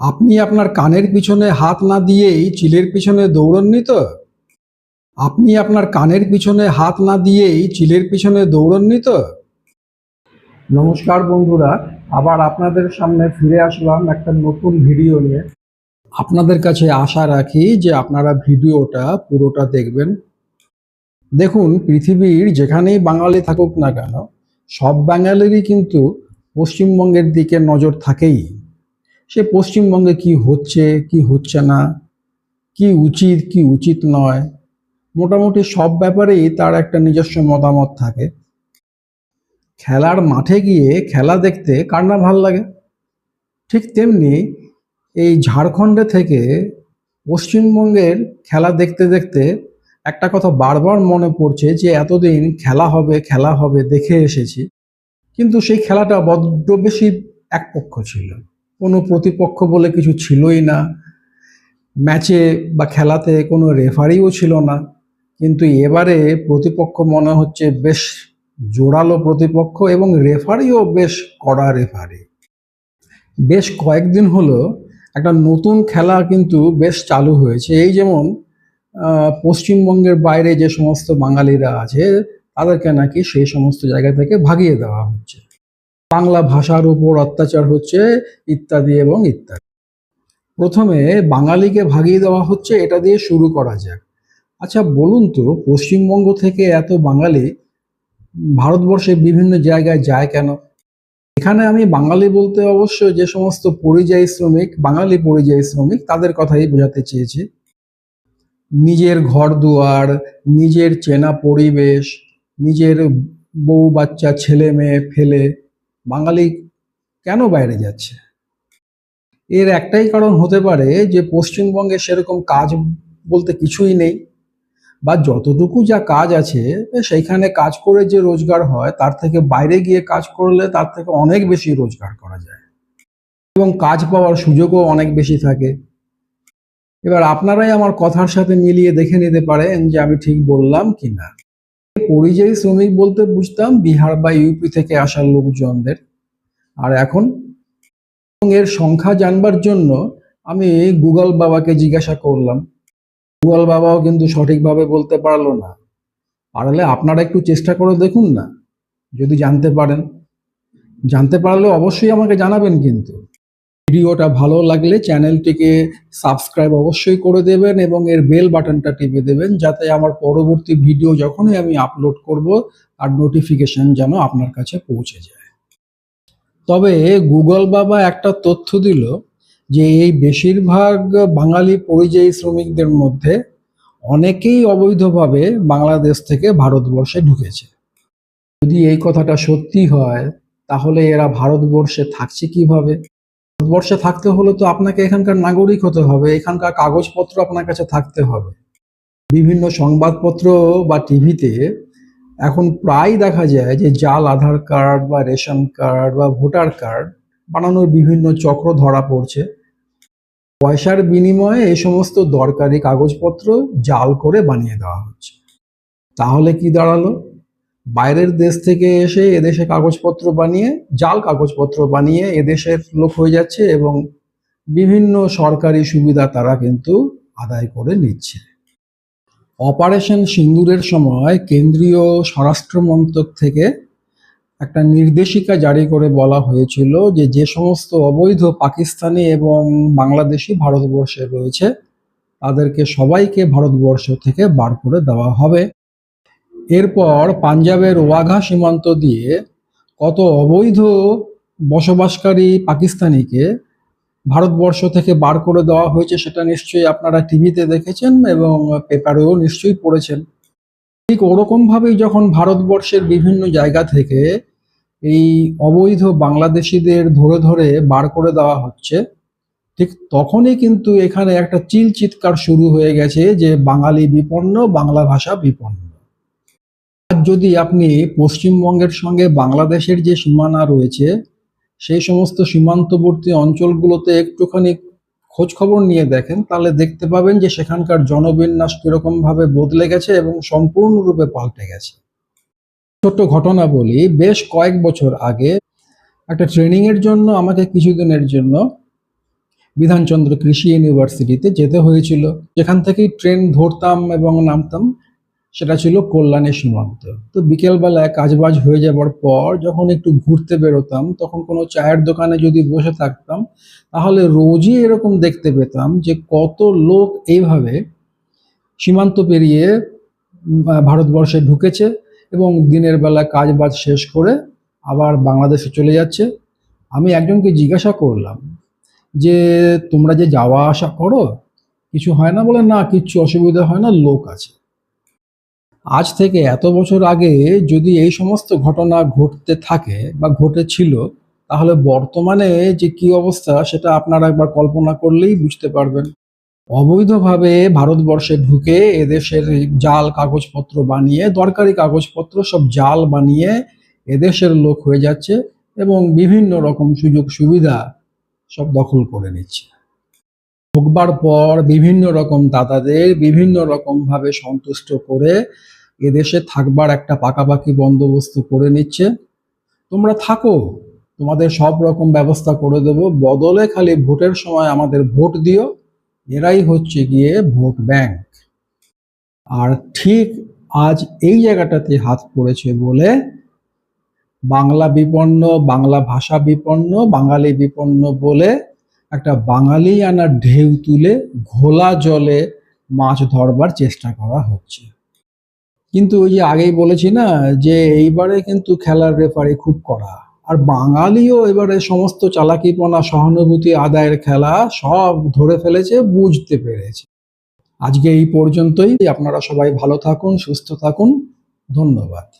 আপনি আপনার কানের পিছনে হাত না দিয়েই চিলের পিছনে দৌড়ননি তো? আপনি আপনার কানের পিছনে হাত না দিয়েই চিলের পিছনে দৌড়ননি তো? নমস্কার বন্ধুরা, আবার আপনাদের সামনে ফিরে আসলাম একটা নতুন ভিডিও নিয়ে। আপনাদের কাছে আশা রাখি যে আপনারা ভিডিওটা পুরোটা দেখবেন। দেখুন, পৃথিবীর যেখানেই বাঙালি থাকুক না কেন, সব বাঙালিরই কিন্তু পশ্চিমবঙ্গের দিকে নজর থাকেই। সে পশ্চিমবঙ্গে কি হচ্ছে কি হচ্ছে না, কি উচিত কি উচিত নয়, মোটামুটি সব ব্যাপারেই তার একটা নিজস্ব মতামত থাকে। খেলার মাঠে গিয়ে খেলা দেখতে কার না ভালো লাগে? ঠিক তেমনি এই ঝাড়খণ্ডে থেকে পশ্চিমবঙ্গের খেলা দেখতে দেখতে একটা কথা বারবার মনে পড়ছে যে এতদিন খেলা হবে খেলা হবে দেখে এসেছি। কিন্তু সেই খেলাটা বড্ড বেশি একপক্ষ ছিল। কোনো প্রতিপক্ষ বলে কিছু ছিলই না। ম্যাচে বা খেলাতে কোনো রেফারিও ছিল না। কিন্তু এবারে প্রতিপক্ষ মনে হচ্ছে বেশ জোরালো প্রতিপক্ষ এবং রেফারিও বেশ কড়া রেফারি। বেশ কয়েকদিন হলো একটা নতুন খেলা কিন্তু বেশ চালু হয়েছে। এই যেমন পশ্চিমবঙ্গের বাইরে যে সমস্ত বাঙালিরা আছে, তাদেরকে নাকি সেই সমস্ত জায়গা থেকে ভাগিয়ে দেওয়া হচ্ছে। বাংলা ভাষার উপর অত্যাচার হচ্ছে ইত্যাদি এবং ইত্যাদি। প্রথমে বাঙালিকে ভাগিয়ে দেওয়া হচ্ছে, এটা দিয়ে শুরু করা যাক। আচ্ছা বলুন তো, পশ্চিমবঙ্গ থেকে এত বাঙালি ভারতবর্ষের বিভিন্ন জায়গায় যায় কেন? এখানে আমি বাঙালি বলতে অবশ্য যে সমস্ত পরিযায়ী শ্রমিক, বাঙালি পরিযায়ী শ্রমিক, তাদের কথাই বোঝাতে চেয়েছি। নিজের ঘর দুয়ার নিজের চেনা পরিবেশ, নিজের বউ বাচ্চা ছেলে মেয়ে ফেলে বাঙালি কেন বাইরে যাচ্ছে? এর একটাই কারণ হতে পারে যে পশ্চিমবঙ্গে সেরকম কাজ বলতে কিছুই নেই বা যতটুকু যা কাজ আছে, সেইখানে কাজ করে যে রোজগার হয়, তার থেকে বাইরে গিয়ে কাজ করলে তার থেকে অনেক বেশি রোজগার করা যায়। এবং কাজ পাওয়ার সুযোগও অনেক বেশি থাকে। এবার আপনারাই আমার কথার সাথে মিলিয়ে দেখে নিতে পারেন যে আমি ঠিক বললাম কি না পরিযায়ী শ্রমিক বলতে বুঝতাম বিহার বা ইউপি থেকে আসা লোকজনদের। আর এখন এর সংখ্যা জানবার জন্য আমি গুগল বাবাকে জিজ্ঞাসা করলাম। গুগল বাবাও কিন্তু সঠিকভাবে বলতে পারল না। পারলে আপনারা একটু চেষ্টা করে দেখুন না, যদি জানতে পারেন। জানতে পারলে অবশ্যই আমাকে জানাবেন কিন্তু। ভিডিওটা ভালো লাগলে চ্যানেলটিকে সাবস্ক্রাইব অবশ্যই করে দেবেন এবং এর বেল বাটনটা টিপে দেবেন যাতে আমার পরবর্তী ভিডিও যখনই আমি আপলোড করব আর নোটিফিকেশন যেন আপনার কাছে পৌঁছে যায়। তবে গুগল বাবা একটা তথ্য দিল যে এই বেশিরভাগ বাঙালি পরিযায়ী শ্রমিকদের মধ্যে অনেকেই অবৈধভাবে বাংলাদেশ থেকে ভারতবর্ষে ঢুকেছে। যদি এই কথাটা সত্যি হয়, তাহলে এরা ভারতবর্ষে থাকছে কীভাবে? ভারতবর্ষে থাকতে হলে তো আপনাকে এখানকার নাগরিক হতে হবে, এখানকার কাগজপত্র আপনার কাছে থাকতে হবে। বিভিন্ন সংবাদপত্র বা টিভিতে এখন প্রায় দেখা যায় যে জাল, আধার কার্ড বা রেশন কার্ড বা ভোটার কার্ড বানানোর বিভিন্ন চক্র ধরা পড়ছে। পয়সার বিনিময়ে এই সমস্ত দরকারি কাগজপত্র জাল করে বানিয়ে দেওয়া হচ্ছে। তাহলে কি দাঁড়াল? বাইরের দেশ থেকে এসে এদেশে কাগজপত্র বানিয়ে, জাল কাগজপত্র বানিয়ে এদেশের লোক হয়ে যাচ্ছে এবং বিভিন্ন সরকারি সুবিধা তারা কিন্তু আদায় করে নিচ্ছে। অপারেশন সিন্দুরের সময় কেন্দ্রীয় স্বরাষ্ট্র মন্ত্রক থেকে একটা নির্দেশিকা জারি করে বলা হয়েছিল যে যে সমস্ত অবৈধ পাকিস্তানি এবং বাংলাদেশি ভারতবর্ষে রয়েছে, তাদেরকে সবাইকে ভারতবর্ষ থেকে বার করে দেওয়া হবে। এরপর পাঞ্জাবের ওয়াঘা সীমান্ত দিয়ে কত অবৈধ বসবাসকারী পাকিস্তানিকে ভারতবর্ষ থেকে বার করে দেওয়া হয়েছে সেটা নিশ্চয়ই আপনারা টিভিতে দেখেছেন এবং পেপারেও নিশ্চয়ই পড়েছেন। ঠিক ওরকম ভাবেই যখন ভারতবর্ষের বিভিন্ন জায়গা থেকে এই অবৈধ বাংলাদেশিদের ধরে ধরে বার করে দেওয়া হচ্ছে, ঠিক তখনই কিন্তু এখানে একটা চিল চিৎকার শুরু হয়ে গেছে যে বাঙালি বিপন্ন, বাংলা ভাষা বিপন্ন। যদি আপনি পশ্চিমবঙ্গের সঙ্গে বাংলাদেশের যে সীমানা রয়েছে, সেই সমস্ত সীমান্তবর্তী অঞ্চলগুলোতে একটুখানি খোঁজ খবর নিয়ে দেখেন, তাহলে দেখতে পাবেন যে সেখানকার জনবিন্যাস কীরকম ভাবে বদলে গেছে এবং সম্পূর্ণরূপে পাল্টে গেছে। ছোট্ট ঘটনা বলি, বেশ কয়েক বছর আগে একটা ট্রেনিং এর জন্য, আমাকে কিছুদিনের জন্য বিধানচন্দ্র কৃষি ইউনিভার্সিটিতে যেতে হয়েছিল। যেখান থেকেই ট্রেন ধরতাম এবং নামতাম। সেটা ছিল কল্যাণের সীমান্ত। তো বিকেলবেলায় কাজবাজ হয়ে যাবার পর যখন একটু ঘুরতে বেরোতাম, তখন কোনো চায়ের দোকানে যদি বসে থাকতাম, তাহলে রোজই এরকম দেখতে পেতাম যে কত লোক এইভাবে সীমান্ত পেরিয়ে ভারতবর্ষে ঢুকেছে এবং দিনের বেলা কাজ বাজ শেষ করে আবার বাংলাদেশে চলে যাচ্ছে। আমি একজনকে জিজ্ঞাসা করলাম যে, তোমরা যে যাওয়া আসা করো, কিছু হয় না? বলে, না কিছু অসুবিধা হয় না, লোক আছে। আজ থেকে এত বছর আগে যদি এই সমস্ত ঘটনা ঘটতে থাকে বা ঘটেছিল, তাহলে বর্তমানে যে কি অবস্থা সেটা আপনারা একবার কল্পনা করলেই বুঝতে পারবেন। অবৈধভাবে ভারতবর্ষে ঢুকে এদেশের জাল কাগজপত্র বানিয়ে, দরকারি কাগজপত্র সব জাল বানিয়ে এদেশের লোক হয়ে যাচ্ছে এবং বিভিন্ন রকম সুযোগ সুবিধা সব দখল করে নিচ্ছে। ঢুকবার পর বিভিন্ন রকম দাদাদের বিভিন্ন রকম ভাবে সন্তুষ্ট করে এদেশে থাকবার একটা পাকাপাকি বন্দোবস্ত করে নিচ্ছে। তোমরা থাকো, তোমাদের সব রকম ব্যবস্থা করে দেবো। বদলে খালি ভোটের সময় আমাদের ভোট দিও, এরাই হচ্ছে গিয়ে ভোট ব্যাংক। আর ঠিক আজ এই জায়গাটাতে হাত পড়েছে বলে বাংলা বিপন্ন, বাংলা ভাষা বিপন্ন, বাঙালি বিপন্ন বলে একটা বাঙালি আনা ঢেউ তুলে ঘোলা জলে মাছ ধরবার চেষ্টা করা হচ্ছে। কিন্তু ওই যে আগেই বলেছি না, যে এইবারে কিন্তু খেলার রেফারি খুব করা আর বাঙালিও এবারে সমস্ত চালাকিপনা, সহানুভূতি, আদায়ের খেলা সব ধরে ফেলেছে, বুঝতে পেরেছে। আজকে এই পর্যন্তই। আপনারা সবাই ভালো থাকুন, সুস্থ থাকুন। ধন্যবাদ।